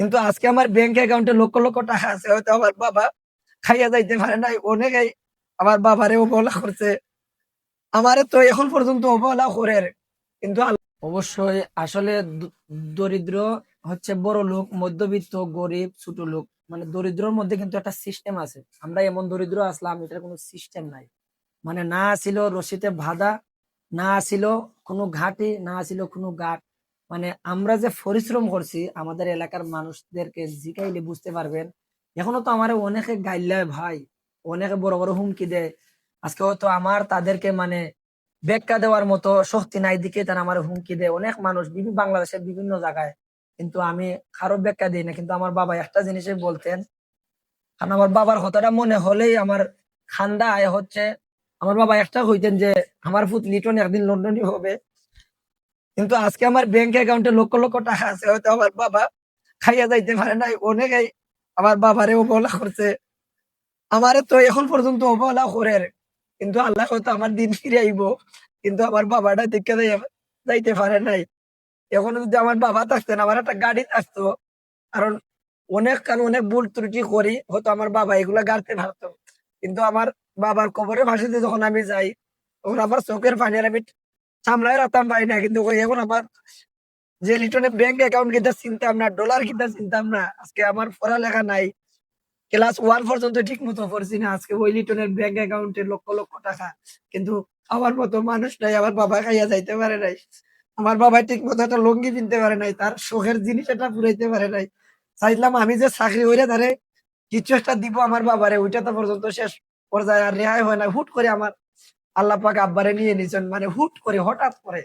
কিন্তু আজকে আমার ব্যাংক অ্যাকাউন্টে লক্ষ লক্ষ টাকা আছে, হয়তো আমার বাবা খাইয়া যাইতে পারে নাই, অনেকেই আমার বাবারে অবহেলা করছে। আমারে তো এখন পর্যন্ত অবহেলা করে কিন্তু অবশ্যই আসলে দরিদ্র হচ্ছে বড় লোক, মধ্যবিত্ত, গরিব, ছোট লোক। মানে দরিদ্রর মধ্যে কিন্তু একটা সিস্টেম আছে। আমরা এমন দরিদ্র আসলাম, এটার কোনো সিস্টেম নাই। মানে না ছিল রশিতে বাঁধা, না ছিল কোনো ঘাটি, না ছিল কোনো ঘাট মানে আমরা যে পরিশ্রম করছি, আমাদের এলাকার মানুষদেরকে জিগাইলে বুঝতে পারবেন, এখনও তো আমার অনেকে গাইল্লায়, ভাই, অনেকে বড় বড় হুমকি দেয়। আজকে হয়তো আমার তাদেরকে মানে ব্যাখ্যা দেওয়ার মতো শক্তি নাই, দিকে তারা আমার হুমকি দেয়। অনেক মানুষ বিভিন্ন বাংলাদেশের বিভিন্ন জায়গায়। কিন্তু আমি কারও ব্যাখ্যা দিই না, কিন্তু আমার বাবা একটা জিনিসই বলতেন, কারণ আমার বাবার কথাটা মনে হলেই আমার খান্দা আয় হচ্ছে। আমার বাবা একটা হইতেন যে, আমার ফুট লিটন একদিন লন্ডনই হবে। কিন্তু আজকে আমার ব্যাংক অ্যাকাউন্টে লক্ষ লক্ষ টাকা আছে, হয়তো আমার বাবা খাইয়া যাইতে পারে নাই, অনেকেই আমার বাবারে অবহেলা করছে। আমারে তো এখন পর্যন্ত অবহেলা করে। কিন্তু আল্লাহ হয়তো আমার দিন ফিরে আইব, কিন্তু আমার বাবাটা দেখে যাইতে পারে নাই। এখন যদি আমার বাবা থাকতেন আমার একটা গাড়ি থাকতো। কারণ অনেক কারণ অনেক ভুল ত্রুটি করি, হয়তো আমার বাবা এগুলা গাড়তে পারতো কিন্তু আমার বাবার কবরে ভাসিতে যখন আমি যাই, তখন আমার চোখের পানি আমি সামলায় রাখতাম পারি না, কিন্তু ওই এখন আমার যে লিটনের ব্যাংক অ্যাকাউন্ট কিনা চিনতাম না ডলার কিনা চিনতাম না, আজকে আমার পড়ালেখা নাই ক্লাস ওয়ান পর্যন্ত ঠিক মতো পড়ছি না, আজকে ওই লিটনের ব্যাংক অ্যাকাউন্টে লক্ষ লক্ষ টাকা, কিন্তু আমার মতো মানুষ নাই, আমার বাবা খাইয়া যাইতে পারে নাই, আমার বাবা ঠিক মতো একটা লঙ্গি কিনতে পারে নাই, তার শখের জিনিস এটা পুরাইতে পারে নাই, চাইলাম আমি যে চাকরি হইলে তারে কিছু একটা দিব আমার বাবারে, ওইটা তো পর্যন্ত শেষ পর্যায়ে আর রেহাই হয় না, হুট করে আমার আল্লাহ পাক আব্বারে নিয়ে নিছেন মানে হুট করে, হঠাৎ করে।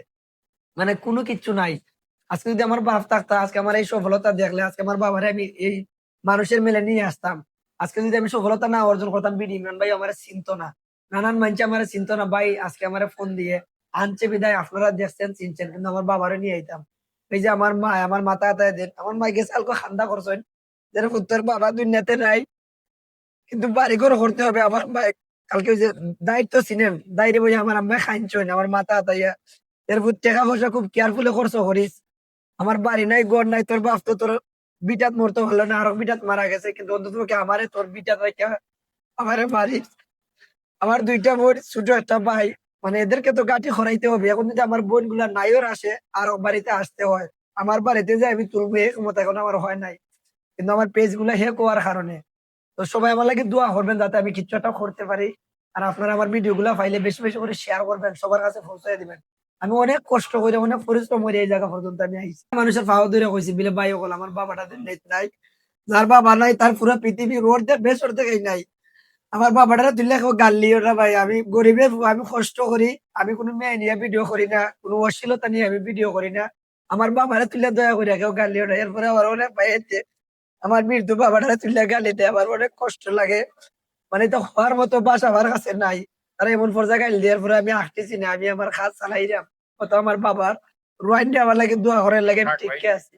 মানে কোনো কিচ্ছু নাই। আজকে যদি আমার বাপ থাকতো, আজকে আমার এই সফলতা দেখলে, আজকে আমার বাবারে আমি এই মানুষের মেলে নিয়ে আসতাম। আজকে যদি আমি সফলতা না অর্জন করতাম, বিডি, ইমরান ভাই আমার চিনতো না। নানান মানুষ আমার চিনতো না, ভাই, আজকে আমার ফোন দিয়ে আনছে বিদায়, আপনারা দেখছেন, চিনছেন, কিন্তু আমার বাবারে নিয়ে আইতাম। এই যে আমার মা, আমার মাথা হাতায় দেন আমার মা গেছে আলকো খান্দা করছেন, যেন পুত্তর বাবা দুনিয়াতে নাই। কিন্তু বাড়ি ঘর করতে হবে, আমার মা কালকে ওই যে দায়িত্ব ছিলেন দায়রে বই আমার আম্মা খাইছেন আমার মাথা হাতাইয়া এরপর টাকা পয়সা খুব কেয়ারফুলে খরচ করিস। আমার বাড়ি নাই গড় নাই, তোর বাপ তো তোর বিটাত মরতে পারল না, আরও বিটাত মারা গেছে, কিন্তু অন্তত আমারে তোর বিটাত আমারে মারিস। আমার দুইটা বোন, ছোট একটা ভাই মানে এদেরকে তো গাঠি খরাইতে হবে। এখন যদি আমার বোনগুলা নাইও আসে, আর বাড়িতে আসতে হয়, আমার বাড়িতে যে আমি তুলবো, এ ক্ষমতা এখন আমার হয় নাই। কিন্তু আমার পেজগুলা হেক হওয়ার কারণে। তো সবাই আমার লাগে দোয়া করবেন যাতে আমি কিছু একটা করতে পারি। আর আপনারা আমার ভিডিও গুলা ফাইলে বেশি বেশি করে শেয়ার করবেন, সবার কাছে পৌঁছাই দিবেন। আমি অনেক কষ্ট করে, অনেক পরিশ্রম করে এই জায়গা পর্যন্ত আমি আইছি। মানুষের পাওয়া ধরে কইছি, বিলে ভাই ওগুলো আমার বাবাটা নেট নাই। যার বাবা নাই, তার পুরো পৃথিবী রোড দিয়ে বেসর থেকে নাই। আমার বাবাটা তুললে গাল্লি, ওরা ভাই, আমি গরিবের আমি কষ্ট করি। আমি কোনো মেয়ে নিয়ে ভিডিও করি না, কোনো অশ্লীলতা নিয়ে আমি ভিডিও করি না। আমার বাবারা তুললে দয়া করি কেউ গাল্লি ওরা এরপরে আমার অনেক পাইছে আমার মৃত্যু বাবাটা তুলে গালি দেয় আমার অনেক কষ্ট লাগে। মানে তো হওয়ার মতো বাসা আমার কাছে নাই। তারা এমন পর্যায়ে গালি দেওয়ার পরে আমি আসতেছি না আমি আমার খাদ চালাই যাম কত আমার বাবার রোয়াইন্ডে আমার লাগে দোয়া ঘরের লাগে আমি ঠিক আছি।